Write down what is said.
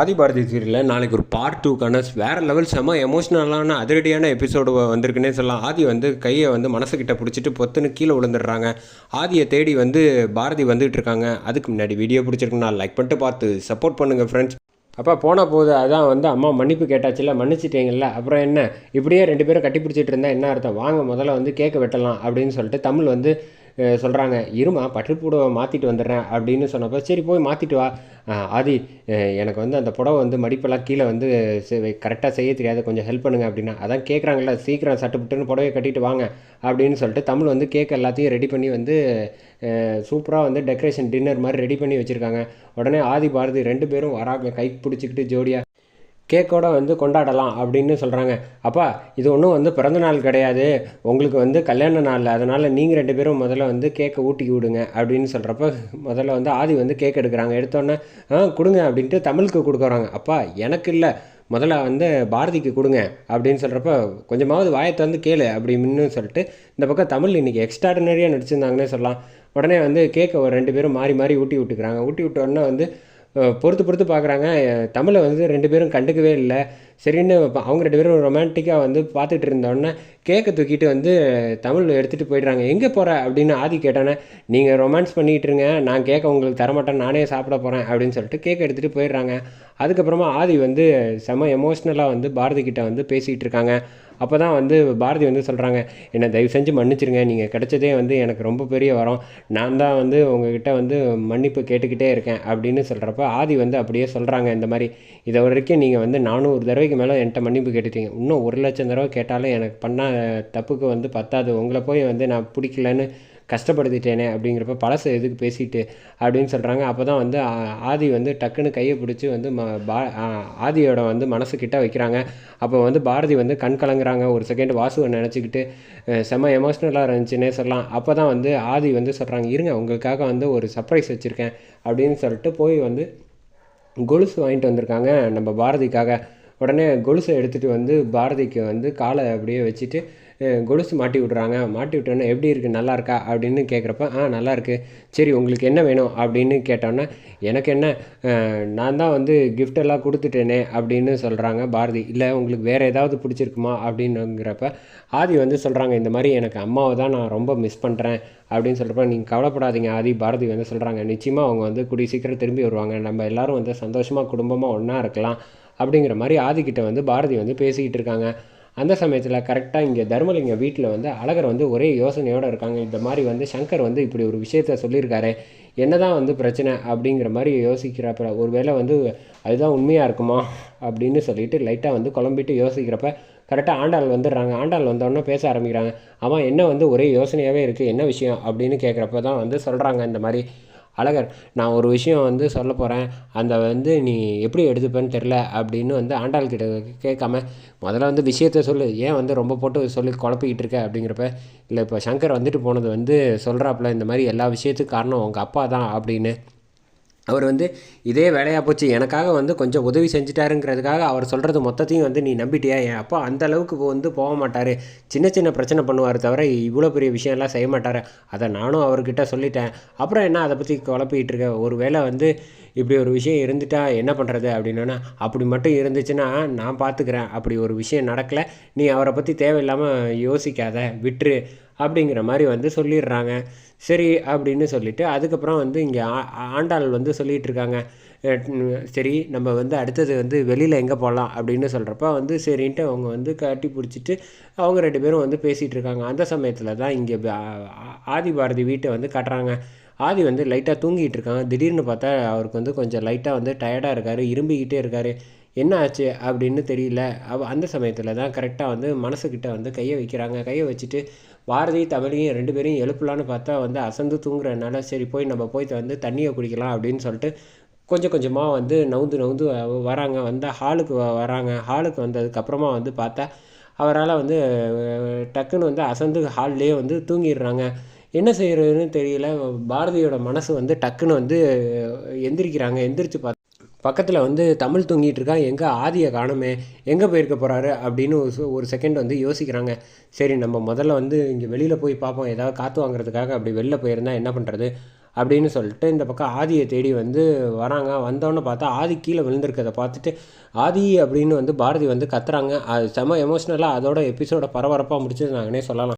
ஆதிபாரதி சீரியலில் நாளைக்கு ஒரு பார்ட் டூக்கான வேறு லெவல் செம எமோஷ்னலான அதிரடியான எபிசோடு வந்திருக்குன்னே சொல்லலாம். ஆதி வந்து கையை வந்து மனசுக்கிட்ட பிடிச்சிட்டு பொத்துன்னு கீழே விழுந்துடுறாங்க. ஆதியை தேடி வந்து பாரதி வந்துகிட்டு இருக்காங்க. அதுக்கு முன்னாடி வீடியோ பிடிச்சிருக்குன்னா லைக் பண்ணிட்டு பார்த்து சப்போர்ட் பண்ணுங்கள் ஃப்ரெண்ட்ஸ் அப்போ போன போது அதான் வந்து அம்மா மன்னிப்பு கேட்டாச்சுல மன்னிச்சிட்டீங்கல்ல. அப்புறம் என்ன? இப்படியே ரெண்டு பேரும் கட்டி பிடிச்சிட்டு இருந்தால் என்ன அர்த்தம்? வாங்க முதல்ல வந்து கேக்கு வெட்டலாம் அப்படின்னு சொல்லிட்டு தமிழ் வந்து சொல்கிறாங்க இருமா பட்டுப்புடவை மாற்றிட்டு வந்துடுறேன் அப்படின்னு சொன்னப்போ சரி போய் மாற்றிட்டு வா. ஆதி எனக்கு வந்து அந்த புடவை வந்து மடிப்பெல்லாம் கீழே வந்து கரெக்டாக செய்ய தெரியாது. கொஞ்சம் ஹெல்ப் பண்ணுங்க அப்படின்னா அதான் கேட்குறாங்கல்ல சீக்கிரம் சட்டுப்புட்டுன்னு புடவை கட்டிட்டு வாங்க அப்படின்னு சொல்லிட்டு தமிழ் வந்து கேக் எல்லாத்தையும் ரெடி பண்ணி வந்து சூப்பராக வந்து டெக்கரேஷன் டின்னர் மாதிரி ரெடி பண்ணி வச்சுருக்காங்க. உடனே ஆதி பாரதி ரெண்டு பேரும் வராங்க கை பிடிச்சிக்கிட்டு ஜோடியாக கேக்கோட வந்து கொண்டாடலாம் அப்படின்னு சொல்கிறாங்க அப்பா இது ஒன்றும் வந்து பிறந்த நாள் கிடையாது. உங்களுக்கு வந்து கல்யாண நாள். அதனால் நீங்கள் ரெண்டு பேரும் முதல்ல வந்து கேக்கை ஊட்டி விடுங்க அப்படின்னு சொல்கிறப்ப முதல்ல வந்து ஆதி வந்து கேக் எடுக்கிறாங்க. எடுத்தோன்னே ஆ கொடுங்க அப்படின்ட்டு தமிழுக்கு கொடுக்குறாங்க அப்பா எனக்கு இல்லை. முதல்ல வந்து பாரதிக்கு கொடுங்க அப்படின்னு சொல்கிறப்ப கொஞ்சமாவது வாயத்தை வந்து கேளு அப்படின்னு சொல்லிட்டு இந்த பக்கம் தமிழ் இன்றைக்கி எக்ஸ்ட்ராடினரியாக நடிச்சிருந்தாங்கன்னே சொல்லலாம். உடனே வந்து கேக்கை ஒரு ரெண்டு பேரும் மாறி மாறி ஊட்டி விட்டுக்கிறாங்க. ஊட்டி விட்ட உடனே வந்து பொறுத்து பொறுத்து பார்க்குறாங்க தமிழை வந்து ரெண்டு பேரும் கண்டுக்கவே இல்லை. சரின்னு அவங்க ரெண்டு பேரும் ரொமான்டிக்காக வந்து பார்த்துட்டு இருந்தோடனே கேக்கை தூக்கிட்டு வந்து தமிழ் எடுத்துகிட்டு போயிடுறாங்க. எங்கே போகிற அப்படின்னு ஆதி கேட்டானே நீங்கள் ரொமான்ஸ் பண்ணிகிட்டு இருங்க. நான் கேக்க உங்களுக்கு தரமாட்டேன். நானே சாப்பிட போகிறேன் அப்படின்னு சொல்லிட்டு கேக் எடுத்துகிட்டு போயிடுறாங்க. அதுக்கப்புறமா ஆதி வந்து செம எமோஷ்னலாக வந்து பாரதி கிட்ட வந்து பேசிகிட்டு இருக்காங்க. அப்போ தான் வந்து பாரதி வந்து சொல்கிறாங்க என்னை தயவு செஞ்சு மன்னிச்சிருங்க. நீங்கள் கிடச்சதே வந்து எனக்கு ரொம்ப பெரிய வரம். நான் தான் வந்து உங்ககிட்ட வந்து மன்னிப்பு கேட்டுக்கிட்டே இருக்கேன். அப்படின்னு சொல்கிறப்ப ஆதி வந்து அப்படியே சொல்கிறாங்க இந்த மாதிரி இதை வரைக்கும் நீங்கள் வந்து நானூறு தடவைக்கு மேலே என்கிட்ட மன்னிப்பு கேட்டுட்டீங்க. இன்னும் ஒரு லட்சம் தடவை கேட்டாலும் எனக்கு பண்ண தப்புக்கு வந்து பத்தாது. உங்களை போய் வந்து நான் பிடிக்கலன்னு கஷ்டப்படுத்திட்டேனே அப்படிங்கிறப்ப பழசை எதுக்கு பேசிட்டு அப்படின்னு சொல்கிறாங்க அப்போ தான் வந்து ஆதி வந்து டக்குன்னு கையை பிடிச்சி வந்து ம பா ஆதியோட வந்து மனசுக்கிட்ட வைக்கிறாங்க. அப்போ வந்து பாரதி வந்து கண் கலங்குறாங்க. ஒரு செகண்ட் வாசுவை நினச்சிக்கிட்டு செம்ம செம எமோஷ்னலாக இருந்துச்சுன்னே சொல்லலாம். அப்போ தான் வந்து ஆதி வந்து சொல்கிறாங்க இருங்க உங்களுக்காக வந்து ஒரு சர்ப்ரைஸ் வச்சுருக்கேன். அப்படின்னு சொல்லிட்டு போய் வந்து கொலுசு வாங்கிட்டு வந்திருக்காங்க நம்ம பாரதிக்காக. உடனே கொலுசை எடுத்துகிட்டு வந்து பாரதிக்கு வந்து காலை அப்படியே வச்சுட்டு கொலுசு மாட்டி விட்றாங்க. மாட்டி விட்டோன்னே எப்படி இருக்குது நல்லா இருக்கா? அப்படின்னு கேட்குறப்ப ஆ நல்லா இருக்குது சரி உங்களுக்கு என்ன வேணும்? அப்படின்னு கேட்டோன்னே எனக்கு என்ன? நான் தான் வந்து கிஃப்டெல்லாம் கொடுத்துட்டேனே அப்படின்னு சொல்கிறாங்க பாரதி. இல்லை உங்களுக்கு வேறு ஏதாவது பிடிச்சிருக்குமா? அப்படின்னுங்கிறப்ப ஆதி வந்து சொல்கிறாங்க இந்த மாதிரி எனக்கு அம்மாவை தான் நான் ரொம்ப மிஸ் பண்ணுறேன் அப்படின்னு சொல்கிறப்ப நீங்கள் கவலைப்படாதீங்க ஆதி. பாரதி வந்து சொல்கிறாங்க நிச்சயமாக அவங்க வந்து கூடிய சீக்கிரம் திரும்பி வருவாங்க. நம்ம எல்லாரும் வந்து சந்தோஷமாக குடும்பமாக ஒன்றா இருக்கலாம் அப்படிங்கிற மாதிரி ஆதிக்கிட்ட வந்து பாரதி வந்து பேசிக்கிட்டு இருக்காங்க. அந்த சமயத்தில் கரெக்டாக இங்கே தர்மலிங்க வீட்டில் வந்து அழகர் வந்து ஒரே யோசனையோடு இருக்காங்க. இந்த மாதிரி வந்து சங்கர் வந்து இப்படி ஒரு விஷயத்த சொல்லியிருக்காரு. என்னதான் வந்து பிரச்சனை அப்படிங்கிற மாதிரி யோசிக்கிறப்ப ஒரு வேளை வந்து அதுதான் உண்மையாக இருக்குமா அப்படின்னு சொல்லிட்டு லைட்டாக வந்து குழம்பிட்டு யோசிக்கிறப்ப கரெக்டாக ஆண்டாள் வந்துடுறாங்க. ஆண்டாள் வந்தோடனே பேச ஆரம்பிக்கிறாங்க. ஆமாம் என்ன வந்து ஒரே யோசனையாகவே இருக்குது என்ன விஷயம் அப்படின்னு கேட்குறப்ப தான் வந்து சொல்கிறாங்க இந்த மாதிரி. அழகர் நான் ஒரு விஷயம் வந்து சொல்ல போகிறேன் அந்த வந்து நீ எப்படி எடுத்துப்பேன்னு தெரில அப்படின்னு வந்து ஆண்டாள் கிட்ட கேட்காம முதல்ல வந்து விஷயத்த சொல்லு. ஏன் வந்து ரொம்ப போட்டு சொல்லி குழப்பிக்கிட்டு இருக்க? அப்படிங்கிறப்ப இல்லை இப்போ சங்கர் வந்துட்டு போனது வந்து சொல்கிறாப்புல இந்த மாதிரி எல்லா விஷயத்துக்கும் காரணம் உங்கள் அப்பா தான் அப்படின்னு அவர் வந்து இதே வேலையாக போச்சு. எனக்காக வந்து கொஞ்சம் உதவி செஞ்சுட்டாருங்கிறதுக்காக அவர் சொல்கிறது மொத்தத்தையும் வந்து நீ நம்பிட்டியா? என் அப்பா அந்த அளவுக்கு வந்து போக மாட்டார். சின்ன சின்ன பிரச்சனை பண்ணுவார் தவிர இவ்வளோ பெரிய விஷயம்லாம் செய்ய மாட்டார். அதை நானும் அவர்கிட்ட சொல்லிட்டேன். அப்புறம் என்ன அதை பற்றி குழப்பிக்கிட்டு இருக்க? ஒரு வேளை வந்து இப்படி ஒரு விஷயம் இருந்துட்டா என்ன பண்ணுறது அப்படின்னா அப்படி மட்டும் இருந்துச்சுன்னா நான் பார்த்துக்கிறேன். அப்படி ஒரு விஷயம் நடக்கலை. நீ அவரை பற்றி தேவையில்லாமல் யோசிக்காத. விட்டுரு. அப்படிங்கிற மாதிரி வந்து சொல்லிடுறாங்க. சரி அப்படின்னு சொல்லிட்டு அதுக்கப்புறம் வந்து இங்கே ஆண்டாள் வந்து சொல்லிகிட்டு இருக்காங்க சரி நம்ம வந்து அடுத்தது வந்து வெளியில் எங்கே போகலாம் அப்படின்னு சொல்கிறப்ப வந்து சரின்ட்டு அவங்க வந்து கட்டி பிடிச்சிட்டு அவங்க ரெண்டு பேரும் வந்து பேசிகிட்டு இருக்காங்க அந்த சமயத்தில் தான் இங்கே ஆதி பாரதி வீட்டை வந்து கட்டுறாங்க. ஆதி வந்து லைட்டாக தூங்கிட்டு இருக்காங்க திடீர்னு பார்த்தா அவருக்கு வந்து கொஞ்சம் லைட்டாக வந்து டயர்டாக இருக்காரு இரும்பிக்கிட்டே இருக்காரு. என்ன ஆச்சு அப்படின்னு தெரியல. அவ அந்த சமயத்தில் தான் கரெக்டாக வந்து மனசுக்கிட்ட வந்து கையை வைக்கிறாங்க. கையை வச்சுட்டு பாரதி தமிழையும் ரெண்டு பேரையும் எழுப்பலான்னு பார்த்தா வந்து அசந்து தூங்குறதுனால சரி போய் நம்ம போய் வந்து தண்ணியை குடிக்கலாம் அப்படின்னு சொல்லிட்டு கொஞ்சம் கொஞ்சமாக வந்து நவுந்து நவுந்து வராங்க. வந்து ஹாலுக்கு வ- வராங்க. ஹாலுக்கு வந்ததுக்கப்புறமா வந்து பார்த்தா அவரால் வந்து டக்குன்னு வந்து அசந்து ஹால்லேயே வந்து தூங்கிடுறாங்க. என்ன செய்கிறதுன்னு தெரியல. பாரதியோட மனசு வந்து டக்குன்னு வந்து எந்திரிக்கிறாங்க. எந்திரிச்சு பார்த்து பக்கத்தில் வந்து தமிழ் தூங்கிட்டு இருக்கா எங்கே ஆதியை காணுமே எங்கே போயிருக்க போகிறாரு அப்படின்னு ஒரு செகண்ட் வந்து யோசிக்கிறாங்க. சரி நம்ம முதல்ல வந்து இங்கே வெளியில் போய் பார்ப்போம் ஏதாவது காற்று வாங்குறதுக்காக அப்படி வெளில போயிருந்தா என்ன பண்ணுறது அப்படின்னு சொல்லிட்டு இந்த பக்கம் ஆதியை தேடி வந்து வராங்க. வந்தோன்னு பார்த்தா ஆதி கீழே விழுந்திருக்கதை பார்த்துட்டு ஆதி அப்படின்னு வந்து பாரதி வந்து கத்துறாங்க. அது செம எமோஷ்னலாக அதோட எபிசோட பரபரப்பாக முடிச்சிருந்தாங்கன்னே சொல்லலாம்.